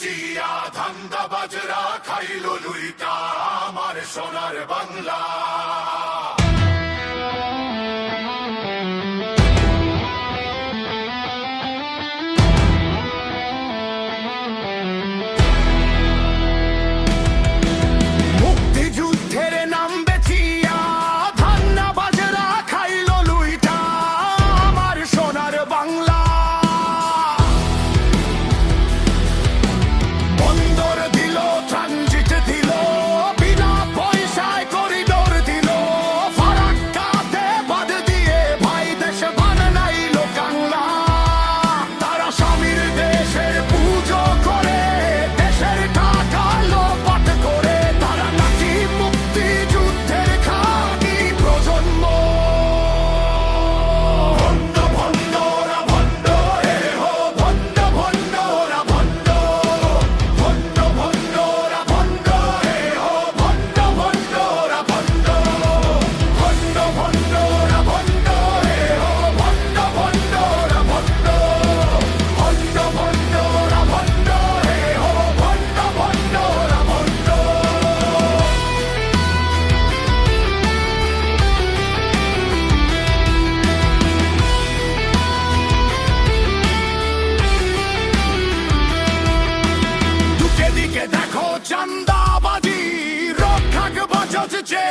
Chia ধান্দা বাজরা খাইল লুইটা আমার সোনার বাংলা। চান্দাবাজি রক্ষাক বাঁচাচ্ছে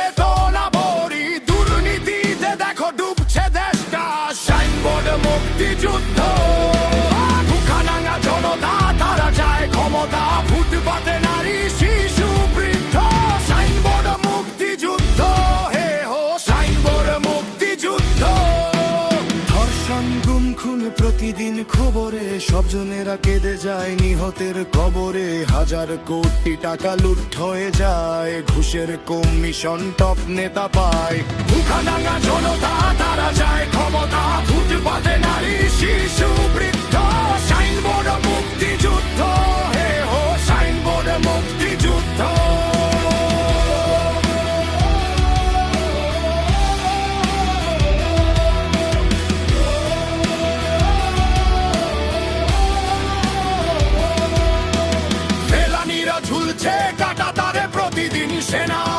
প্রতিদিন খবরে সবজনেরা কেঁদে যায়। নিহতের কবরে হাজার কোটি টাকা লুট হয়ে যায়। ঘুষের কমিশন টপ নেতা পায়। জনতা, তারা যায়, ক্ষমতা ফুটপাতে নারী, শিশু। Senna!